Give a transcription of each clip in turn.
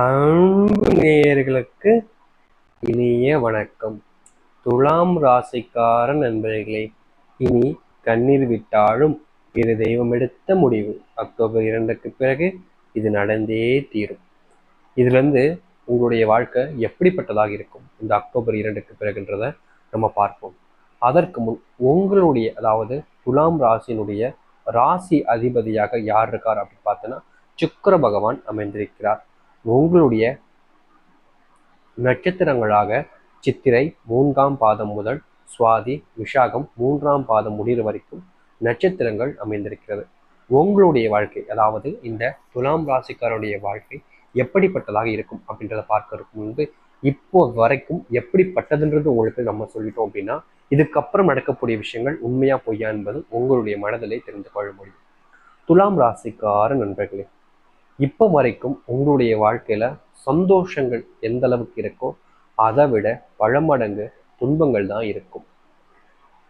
அன்பு நேயர்களுக்கு இனிய வணக்கம். துலாம் ராசிக்கார நண்பர்களே இனி கண்ணீர் விட்டாலும் இது தெய்வம் எடுத்த முடிவு. அக்டோபர் இரண்டுக்கு பிறகு இது நடந்தே தீரும். இதுலேருந்து உங்களுடைய வாழ்க்கை எப்படிப்பட்டதாக இருக்கும்? இந்த அக்டோபர் இரண்டுக்கு பிறகுன்றத நம்ம பார்ப்போம். அதற்கு முன் உங்களுடைய அதாவது துலாம் ராசியினுடைய ராசி அதிபதியாக யார் இருக்கார் அப்படின்னு பார்த்தோன்னா சுக்கர பகவான் அமைந்திருக்கிறார். உங்களுடைய நட்சத்திரங்களாக சித்திரை மூன்றாம் பாதம் முதல் சுவாதி விஷாகம் மூன்றாம் பாதம் முடிகிற வரைக்கும் நட்சத்திரங்கள் அமைந்திருக்கிறது. உங்களுடைய வாழ்க்கை அதாவது இந்த துலாம் ராசிக்காரருடைய வாழ்க்கை எப்படிப்பட்டதாக இருக்கும் அப்படின்றத பார்க்கறதுக்கு முன்பு இப்போ வரைக்கும் எப்படிப்பட்டதுன்றது உங்களுக்கு நம்ம சொல்லிட்டோம் அப்படின்னா இதுக்கப்புறம் நடக்கக்கூடிய விஷயங்கள் உண்மையா பொய்யா என்பது உங்களுடைய மனதிலே தெரிந்து கொள்ள முடியும். துலாம் ராசிக்கார நண்பர்களே இப்போ வரைக்கும் உங்களுடைய வாழ்க்கையில் சந்தோஷங்கள் எந்த அளவுக்கு இருக்கோ அதை விட பல மடங்கு துன்பங்கள் தான் இருக்கும்.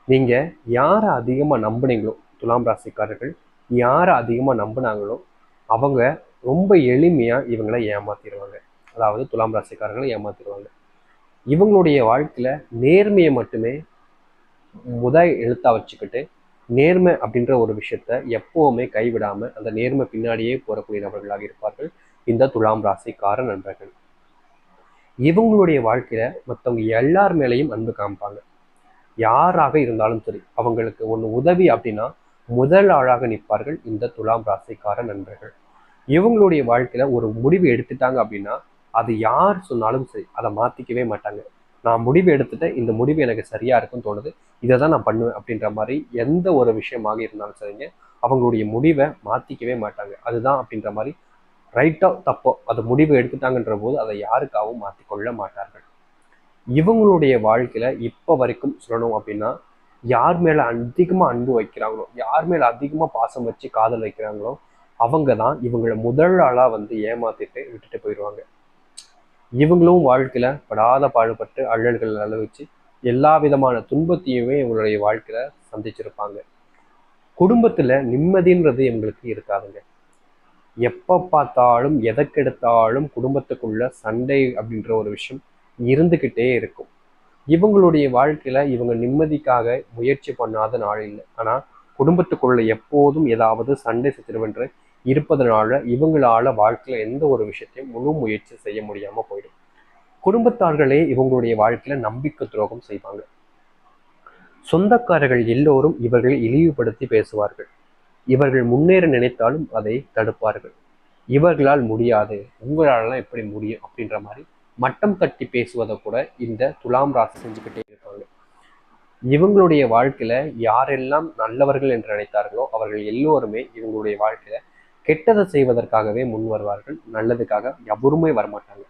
நீங்கள் யாரை அதிகமாக நம்பினீங்களோ துலாம் ராசிக்காரர்கள் யாரை அதிகமாக நம்புனாங்களோ அவங்க ரொம்ப எளிமையாக இவங்களை ஏமாத்திடுவாங்க அதாவது துலாம் ராசிக்காரர்களை ஏமாத்திடுவாங்க இவங்களுடைய வாழ்க்கையில் நேர்மையை மட்டுமே முத எழுத்தா வச்சுக்கிட்டு நேர்மை அப்படின்ற ஒரு விஷயத்த எப்போவுமே கைவிடாமல் அந்த நேர்மை பின்னாடியே போகக்கூடிய நபர்களாக இருப்பார்கள். இந்த துலாம் ராசிக்கார நண்பர்கள். இவங்களுடைய வாழ்க்கையில மற்றவங்க எல்லார் மேலேயும் அன்பு காமிப்பாங்க. யாராக இருந்தாலும் சரி அவங்களுக்கு ஒன்று உதவி அப்படின்னா முதல் ஆளாக நிற்பார்கள் இந்த துலாம் ராசிக்கார நண்பர்கள். இவங்களுடைய வாழ்க்கையில ஒரு முடிவு எடுத்துட்டாங்க அப்படின்னா அது யார் சொன்னாலும் சரி அதை மாத்திக்கவே மாட்டாங்க. நான் முடிவு எடுத்துட்டேன் இந்த முடிவு எனக்கு சரியா இருக்குன்னு தோணுது. இதை தான் நான் பண்ணுவேன் அப்படின்ற மாதிரி எந்த ஒரு விஷயமாக இருந்தாலும் சரிங்க. அவங்களுடைய முடிவை மாற்றிக்கவே மாட்டாங்க. அதுதான் அப்படின்ற மாதிரி ரைட்டோ தப்போ அது முடிவு எடுத்துட்டாங்கன்ற போது அதை யாருக்காகவும் மாற்றிக்கொள்ள மாட்டார்கள். இவங்களுடைய வாழ்க்கையில இப்போ வரைக்கும் சொல்லணும் அப்படின்னா யார் மேலே அதிகமாக அன்பு வைக்கிறாங்களோ யார் மேலே அதிகமாக பாசம் வச்சு காதல் வைக்கிறாங்களோ அவங்க தான் இவங்களை முதல் ஆளாக வந்து ஏமாத்திட்டு விட்டுட்டு போயிடுவாங்க இவங்களும் வாழ்க்கையில் படாத பாடுபட்டு அள்ளல்கள் அளவிச்சு எல்லா விதமான துன்பத்தையுமே இவங்களுடைய வாழ்க்கையில் சந்திச்சிருப்பாங்க. குடும்பத்தில் நிம்மதின்றது இவங்களுக்கு இருக்காதுங்க. எப்போ பார்த்தாலும் எதற்கெடுத்தாலும் குடும்பத்துக்குள்ள சண்டை அப்படின்ற ஒரு விஷயம் இருந்துக்கிட்டே இருக்கும். இவங்களுடைய வாழ்க்கையில் இவங்க நிம்மதிக்காக முயற்சி பண்ணாத நாள் இல்லை. ஆனால் குடும்பத்துக்குள்ள எப்போதும் ஏதாவது சண்டை சச்சரவென்று இருப்பதனால இவங்களால வாழ்க்கையில எந்த ஒரு விஷயத்தையும் முழு முயற்சி செய்ய முடியாம போயிடும். குடும்பத்தார்களே இவங்களுடைய வாழ்க்கையில நம்பிக்கை துரோகம் செய்வாங்க. சொந்தக்காரர்கள் எல்லோரும் இவர்களை இழிவுபடுத்தி பேசுவார்கள். இவர்கள் முன்னேற நினைத்தாலும் அதை தடுப்பார்கள். இவர்களால் முடியாது உங்களாலலாம் எப்படி முடியும் அப்படின்ற மாதிரி மட்டம் தட்டி பேசுவதை கூட இந்த துலாம் ராசி செஞ்சுக்கிட்டே இருப்பாங்க இவங்களுடைய வாழ்க்கையில யாரெல்லாம் நல்லவர்கள் என்று நினைத்தார்களோ அவர்கள் எல்லோருமே இவங்களுடைய வாழ்க்கையில கெட்டதை செய்வதற்காகவே முன் வருவார்கள். நல்லதுக்காக எவருமே வரமாட்டாங்க.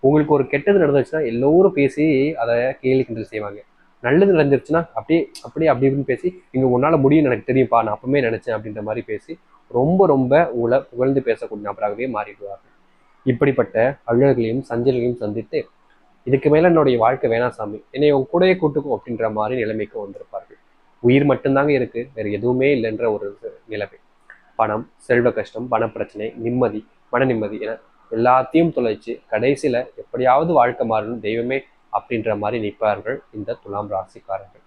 உங்களுக்கு ஒரு கெட்டது நடந்துச்சுன்னா எல்லோரும் பேசி அதை கேலி கிண்டல் செய்வாங்க. நல்லது நடந்துருச்சுன்னா அப்படியே அப்படியே அப்படி இப்படின்னு பேசி நீங்க உன்னால முடியும் எனக்கு தெரியும்ப்பா நான் அப்பவுமே நினைச்சேன் அப்படின்ற மாதிரி பேசி ரொம்ப ரொம்ப உங்களை புகழ்ந்து பேசக்கூடிய நபராகவே மாறிடுவார்கள். இப்படிப்பட்ட அலுவலர்களையும் சஞ்சல்களையும் சந்தித்து இதுக்கு மேல என்னுடைய வாழ்க்கை வேணாம் சாமி என்னை உங்க கூடயே கூட்டுக்கும் அப்படின்ற மாதிரி நிலைமைக்கு வந்திருப்பார்கள். உயிர் மட்டும்தாங்க இருக்கு வேற எதுவுமே இல்லைன்ற ஒரு நிலைமை. பணம் செல்வ கஷ்டம் பணப்பிரச்சனை நிம்மதி மன நிம்மதி என எல்லாத்தையும் தொலைச்சு கடைசியில் எப்படியாவது வாழ்க்கை மாறணும் தெய்வமே அப்படின்ற மாதிரி நிற்பார்கள் இந்த துலாம் ராசிக்காரர்கள்.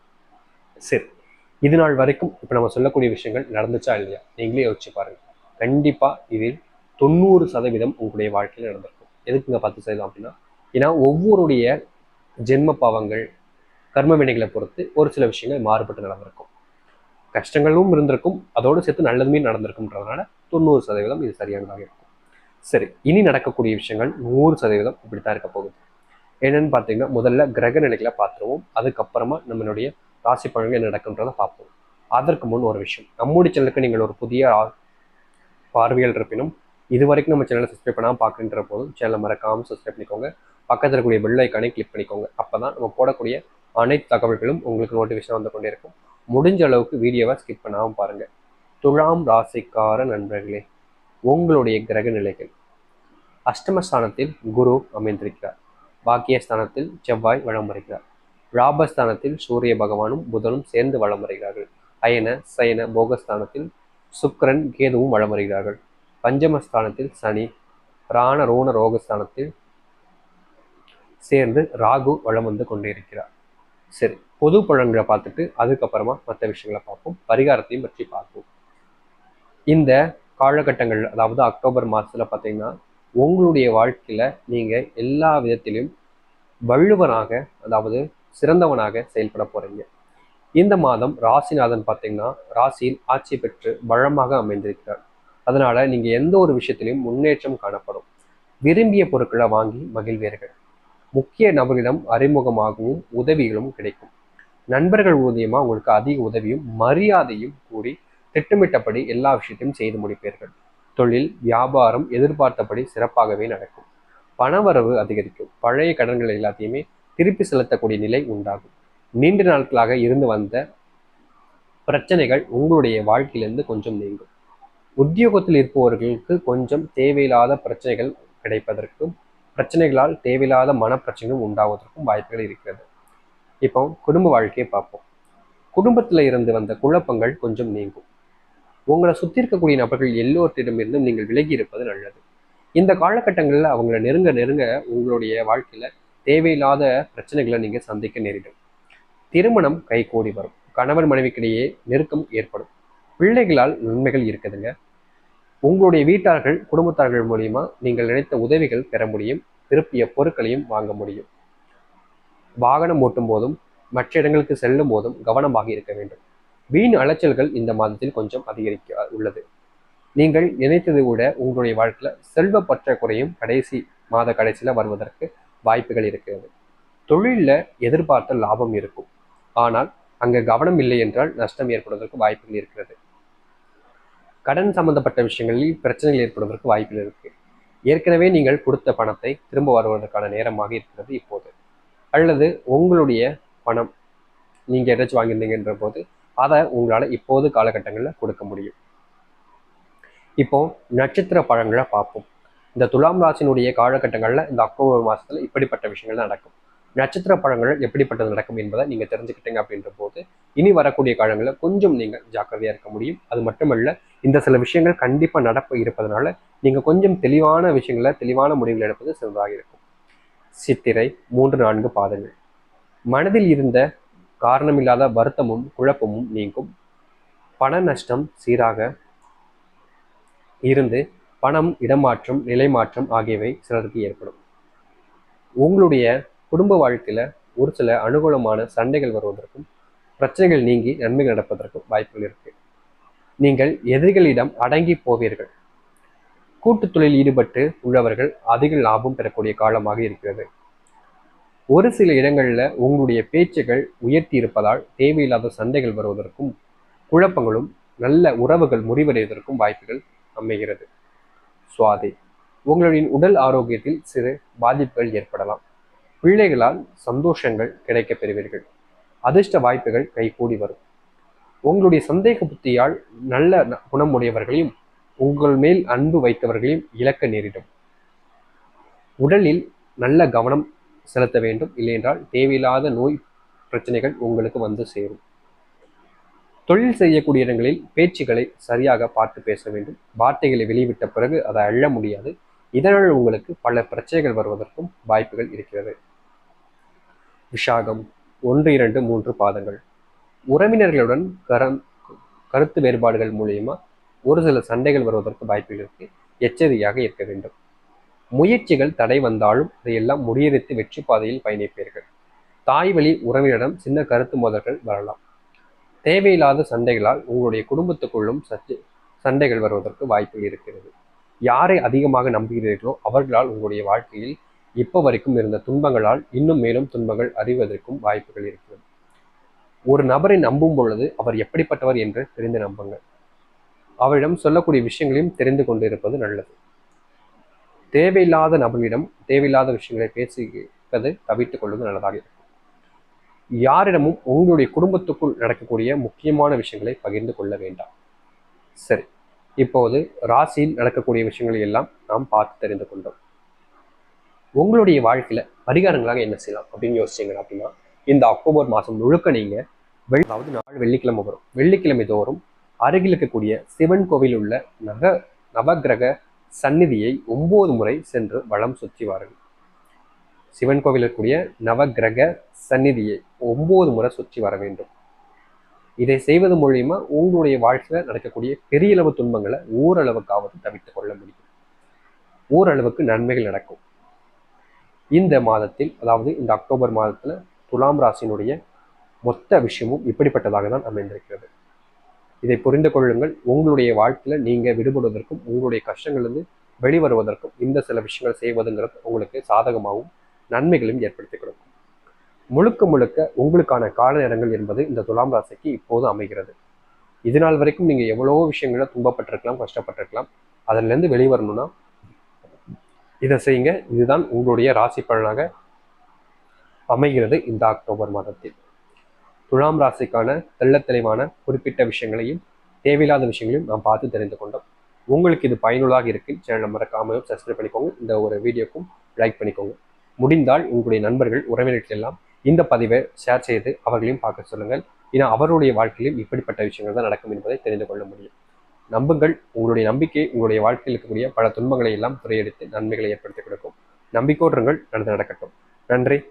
சரி இது நாள் வரைக்கும் இப்போ நம்ம சொல்லக்கூடிய விஷயங்கள் நடந்துச்சா இல்லையா? நீங்களே யோசிச்சு பாருங்கள் கண்டிப்பாக இதில் தொண்ணூறு சதவீதம் உங்களுடைய வாழ்க்கையில் நடந்திருக்கும். எதுக்குங்க பத்து சதவீதம் அப்படின்னா ஏன்னா ஒவ்வொருடைய ஜென்ம பாவங்கள் கர்ம வினைகளை பொறுத்து ஒரு சில விஷயங்கள் மாறுபட்டு நடந்திருக்கும். கஷ்டங்களும் இருந்திருக்கும். அதோடு சேர்த்து நல்லதுமே நடந்திருக்கும்ன்றதுனால தொண்ணூறு சதவீதம் இது சரியானதாக இருக்கும். சரி இனி நடக்கக்கூடிய விஷயங்கள் நூறு சதவீதம் இப்படித்தான் இருக்க போகுது. என்னன்னு பார்த்தீங்கன்னா முதல்ல கிரக நிலைகளை பார்த்துருவோம். அதுக்கப்புறமா நம்மளுடைய ராசி பலன்கள் என்ன நடக்குன்றதை பார்ப்போம். அதற்கு முன் ஒரு விஷயம். நம்முடைய சேனலுக்கு நீங்கள் ஒரு புதிய ஆ- இருப்பினும் இது வரைக்கும் நம்ம சேனலை சப்ஸ்கிரைப் பண்ணாமல் பார்க்குன்ற போதும் சேனலை மறக்காமல் சப்ஸ்கிரைப் பண்ணிக்கோங்க. பக்கத்தில் இருக்கக்கூடிய பெல் ஐக்கானை கிளிக் பண்ணிக்கோங்க. அப்போ தான் நம்ம போடக்கூடிய அனைத்து தகவல்களும் உங்களுக்கு நோட்டிஃபிகேஷன் வந்து கொண்டே இருக்கும். முடிஞ்ச அளவுக்கு வீடியோவை ஸ்கிப் பண்ணாமல் பாருங்கள் துலாம் ராசிக்கார நண்பர்களே உங்களுடைய கிரக நிலைகள். அஷ்டமஸ்தானத்தில் குரு அமைந்திருக்கிறார் பாக்கியஸ்தானத்தில் செவ்வாய் வளம் வருகிறார். லாபஸ்தானத்தில் சூரிய பகவானும் புதனும் சேர்ந்து வளம் வருகிறார்கள். அயன சயன போகஸ்தானத்தில் சுக்கரன் கேதுவும் வளம் வருகிறார்கள். பஞ்சமஸ்தானத்தில் சனி பிராண ரோண ரோகஸ்தானத்தில் சேர்ந்து ராகு வளம் வந்து கொண்டிருக்கிறார். சரி பொது பழங்களை பார்த்துட்டு அதுக்கப்புறமா மற்ற விஷயங்களை பார்ப்போம். பரிகாரத்தையும் பற்றி பார்ப்போம். இந்த காலகட்டங்கள் அதாவது அக்டோபர் மாதத்தில் பார்த்தீங்கன்னா உங்களுடைய வாழ்க்கையில் நீங்கள் எல்லா விதத்திலும் வள்ளுவனாக அதாவது சிறந்தவனாக செயல்பட போகிறீங்க இந்த மாதம் ராசிநாதன் பார்த்தீங்கன்னா ராசியில் ஆட்சி பெற்று வளமாக அமைந்திருக்கிறார். அதனால் நீங்கள் எந்த ஒரு விஷயத்திலையும் முன்னேற்றம் காணப்படும். விரும்பிய பொருட்களை வாங்கி மகிழ்வீர்கள். முக்கிய நபர்களிடம் அறிமுகமாகவும் உதவிகளும் கிடைக்கும். நண்பர்கள் ஊதியமாக உங்களுக்கு அதிக உதவியும் மரியாதையும் கூடி திட்டமிட்டபடி எல்லா விஷயத்தையும் செய்து முடிப்பீர்கள். தொழில் வியாபாரம் எதிர்பார்த்தபடி சிறப்பாகவே நடக்கும். பணவரவு அதிகரிக்கும். பழைய கடன்கள் எல்லாத்தையுமே திருப்பி செலுத்தக்கூடிய நிலை உண்டாகும். நீண்ட நாட்களாக இருந்து வந்த பிரச்சனைகள் உங்களுடைய வாழ்க்கையிலிருந்து கொஞ்சம் நீங்கும். உத்தியோகத்தில் இருப்பவர்களுக்கு கொஞ்சம் தேவையில்லாத பிரச்சனைகள் கிடைப்பதற்கும் பிரச்சனைகளால் தேவையில்லாத மனப்பிரச்சனைகளும் உண்டாவதற்கும் வாய்ப்புகள் இருக்கிறது. இப்போ குடும்ப வாழ்க்கையை பார்ப்போம். குடும்பத்தில் இருந்து வந்த குழப்பங்கள் கொஞ்சம் நீங்கும். உங்களை சுற்றி இருக்கக்கூடிய நபர்கள் எல்லோர்த்திடமிருந்தும் நீங்கள் விலகி இருப்பது நல்லது. இந்த காலகட்டங்களில் அவங்கள நெருங்க நெருங்க உங்களுடைய வாழ்க்கையில் தேவையில்லாத பிரச்சனைகளை நீங்கள் சந்திக்க நேரிடும். திருமணம் கைகூடி வரும். கணவன் மனைவிக்கிடையே நெருக்கம் ஏற்படும். பிள்ளைகளால் நன்மைகள் இருக்குதுங்க. உங்களுடைய வீட்டார்கள் குடும்பத்தார்கள் மூலியமா நீங்கள் நினைத்த உதவிகள் பெற முடியும். திருப்பிய பொருட்களையும் வாங்க முடியும். வாகனம் ஓட்டும் போதும் மற்ற இடங்களுக்கு செல்லும் போதும் கவனமாக இருக்க வேண்டும். வீண் அலைச்சல்கள் இந்த மாதத்தில் கொஞ்சம் அதிகரிக்க உள்ளது. நீங்கள் நினைத்தது கூட உங்களுடைய வாழ்க்கையில் செல்வ பற்றாக்குறையும் கடைசி மாத கடைசியில் வருவதற்கு வாய்ப்புகள் இருக்கிறது. தொழிலில் எதிர்பார்த்த லாபம் இருக்கும். ஆனால் அங்கே கவனம் இல்லை என்றால் நஷ்டம் ஏற்படுவதற்கு வாய்ப்புகள் இருக்கிறது. கடன் சம்பந்தப்பட்ட விஷயங்களில் பிரச்சனைகள் ஏற்படுவதற்கு வாய்ப்புகள் இருக்கு. ஏற்கனவே நீங்கள் கொடுத்த பணத்தை திரும்ப வருவதற்கான நேரமாக இருக்கிறது இப்போது. அல்லது உங்களுடைய பணம் நீங்க ஏதாச்சும் வாங்கியிருந்தீங்கன்ற போது அதை உங்களால இப்போது காலகட்டங்களில் கொடுக்க முடியும். இப்போ நட்சத்திர பழங்களை பார்ப்போம். இந்த துலாம் ராசினுடைய காலகட்டங்களில் இந்த அக்டோபர் மாசத்துல இப்படிப்பட்ட விஷயங்கள் நடக்கும். நட்சத்திர பழங்கள் எப்படிப்பட்டது நடக்கும் என்பதை நீங்க தெரிஞ்சுக்கிட்டீங்க அப்படின்ற போது இனி வரக்கூடிய காலங்களில் கொஞ்சம் நீங்க ஜாக்கிரதையா இருக்க முடியும். அது மட்டுமல்ல இந்த சில விஷயங்கள் கண்டிப்பா நடப்பு இருப்பதனால நீங்க கொஞ்சம் தெளிவான விஷயங்களை தெளிவான முடிவுகள் எடுப்பது சிறந்ததாக இருக்கும். சித்திரை மூன்று நான்கு பாதங்கள். மனதில் இருந்த காரணமில்லாத வருத்தமும் குழப்பமும் நீங்கும். பண நஷ்டம் சீராக இருந்து பணம் இடமாற்றம் நிலைமாற்றம் ஆகியவை சிலருக்கு ஏற்படும். உங்களுடைய குடும்ப வாழ்க்கையில ஒரு சில அனுகூலமான சண்டைகள் வருவதற்கும் பிரச்சனைகள் நீங்கி நன்மைகள் நடப்பதற்கும் வாய்ப்புகள் இருக்கு. நீங்கள் எதிரிகளிடம் அடங்கி போவீர்கள். கூட்டு தொழில் ஈடுபட்டு உள்ளவர்கள் அதிக லாபம் பெறக்கூடிய காலமாக இருக்கிறது. ஒரு சில இடங்களில் உங்களுடைய பேச்சுகள் உயர்த்தி இருப்பதால் தேவையில்லாத சண்டைகள் வருவதற்கும் குழப்பங்களும் நல்ல உறவுகள் முறிவடைவதற்கும் வாய்ப்புகள் அமைகிறது. சுவாதி உங்களுடைய உடல் ஆரோக்கியத்தில் சிறு பாதிப்புகள் ஏற்படலாம். பிள்ளைகளால் சந்தோஷங்கள் கிடைக்கப் பெறுவீர்கள். அதிர்ஷ்ட வாய்ப்புகள் கைகூடி வரும். உங்களுடைய சந்தேக புத்தியால் நல்ல குணமுடையவர்களையும் உங்கள் மேல் அன்பு வைத்தவர்களையும் இழக்க நேரிடும். உடலில் நல்ல கவனம் செலுத்த வேண்டும். இல்லையென்றால் தேவையில்லாத நோய் பிரச்சனைகள் உங்களுக்கு வந்து சேரும். தொழில் செய்யக்கூடிய இடங்களில் பேச்சுகளை சரியாக பார்த்து பேச வேண்டும். வார்த்தைகளை வெளிவிட்ட பிறகு அதை அள்ள முடியாது. இதனால் உங்களுக்கு பல பிரச்சனைகள் வருவதற்கும் வாய்ப்புகள் இருக்கிறது. விஷாகம் ஒன்று இரண்டு மூன்று பாதங்கள். உறவினர்களுடன் கரம் கருத்து வேறுபாடுகள் மூலியமா ஒரு சில சண்டைகள் வருவதற்கு வாய்ப்புகள் இருக்கு. எச்சரிக்கையாக இருக்க வேண்டும். முயற்சிகள் தடை வந்தாலும் அதையெல்லாம் முறியடித்து வெற்றி பாதையில் பயணிப்பீர்கள். தாய் வழி உறவினரிடம் சின்ன கருத்து மோதல்கள் வரலாம். தேவையில்லாத சண்டைகளால் உங்களுடைய குடும்பத்துக்குள்ளும் சற்று சண்டைகள் வருவதற்கு வாய்ப்புகள் இருக்கிறது. யாரை அதிகமாக நம்புகிறீர்களோ அவர்களால் உங்களுடைய வாழ்க்கையில் இப்போ வரைக்கும் இருந்த துன்பங்களால் இன்னும் மேலும் துன்பங்கள் அறிவதற்கும் வாய்ப்புகள் இருக்கிறது. ஒரு நபரை நம்பும் பொழுது அவர் எப்படிப்பட்டவர் என்று தெரிந்து நம்புங்கள். அவரிடம் சொல்லக்கூடிய விஷயங்களையும் தெரிந்து கொண்டு இருப்பது நல்லது. தேவையில்லாத நபர்களிடம் தேவையில்லாத விஷயங்களை பேசுவது தவிர்த்துக் கொள்வது நல்லதாக இருக்கும். யாரிடமும் உங்களுடைய குடும்பத்துக்குள் நடக்கக்கூடிய முக்கியமான விஷயங்களை பகிர்ந்து கொள்ள வேண்டாம். சரி இப்போது ராசியில் நடக்கக்கூடிய விஷயங்களை எல்லாம் நாம் பார்த்து தெரிந்து கொண்டோம். உங்களுடைய வாழ்க்கையில பரிகாரங்களாக என்ன செய்யலாம் அப்படின்னு யோசிச்சீங்க அப்படின்னா இந்த அக்டோபர் மாதம் முழுக்க நீங்க அதாவது நாள் வெள்ளிக்கிழமை வரும். வெள்ளிக்கிழமை தோறும் அருகில் இருக்கக்கூடிய சிவன் கோவில் உள்ள நக நவக்கிரக சந்நிதியை ஒன்பது முறை சென்று வளம் சுற்றி வாருங்கள். சிவன் கோவில் இருக்கக்கூடிய நவகிரக சந்நிதியை ஒன்பது முறை சுற்றி வர வேண்டும். இதை செய்வது மூலியமா உங்களுடைய வாழ்க்கையில் நடக்கக்கூடிய பெரிய அளவு துன்பங்களை ஓரளவுக்காவது தவிர்த்து கொள்ள முடியும். ஓரளவுக்கு நன்மைகள் நடக்கும். இந்த மாதத்தில் அதாவது இந்த அக்டோபர் மாதத்தில் துலாம் ராசியினுடைய மொத்த விஷயமும் இப்படிப்பட்டதாக தான் அமைந்திருக்கிறது. இதை புரிந்து கொள்ளுங்கள். உங்களுடைய வாழ்க்கையில் நீங்கள் விடுபடுவதற்கும் உங்களுடைய கஷ்டங்கள்லேருந்து வெளிவருவதற்கும் இந்த சில விஷயங்கள் செய்வதுங்கிறது உங்களுக்கு சாதகமாகவும் நன்மைகளையும் ஏற்படுத்தி கொடுக்கும். முழுக்க முழுக்க உங்களுக்கான கால நேரங்கள் என்பது இந்த துலாம் ராசிக்கு இப்போது அமைகிறது. இது நாள் வரைக்கும் நீங்கள் எவ்வளவோ விஷயங்கள துன்பப்பட்டிருக்கலாம் கஷ்டப்பட்டிருக்கலாம். அதிலேருந்து வெளிவரணும்னா இதை செய்யுங்க. இதுதான் உங்களுடைய ராசி பலனாக அமைகிறது இந்த அக்டோபர் மாதத்தில். துலாம் ராசிக்கான தெள்ளத் தெளிவான குறிப்பிட்ட விஷயங்களையும் தேவையில்லாத விஷயங்களையும் நாம் பார்த்து தெரிந்து கொண்டோம். உங்களுக்கு இது பயனுள்ளதாக இருக்கு. சேனலை மறக்காமல் சப்ஸ்கிரைப் பண்ணிக்கோங்க. இந்த ஒரு வீடியோக்கும் லைக் பண்ணிக்கோங்க. முடிந்தால் உங்களுடைய நண்பர்கள் உறவினர்கள் எல்லாம் இந்த பதிவை ஷேர் செய்து அவர்களையும் பார்க்க சொல்லுங்கள். ஏன்னா அவருடைய வாழ்க்கையிலும் இப்படிப்பட்ட விஷயங்கள் தான் நடக்கும் என்பதை தெரிந்து கொள்ள முடியும். நம்புங்கள். உங்களுடைய நம்பிக்கை உங்களுடைய வாழ்க்கையில் இருக்கக்கூடிய பல துன்பங்களை எல்லாம் துறையடித்து நன்மைகளை ஏற்படுத்தி கொடுக்கும். நம்பிக்கோடுங்கள் நடந்து நடக்கட்டும். நன்றி.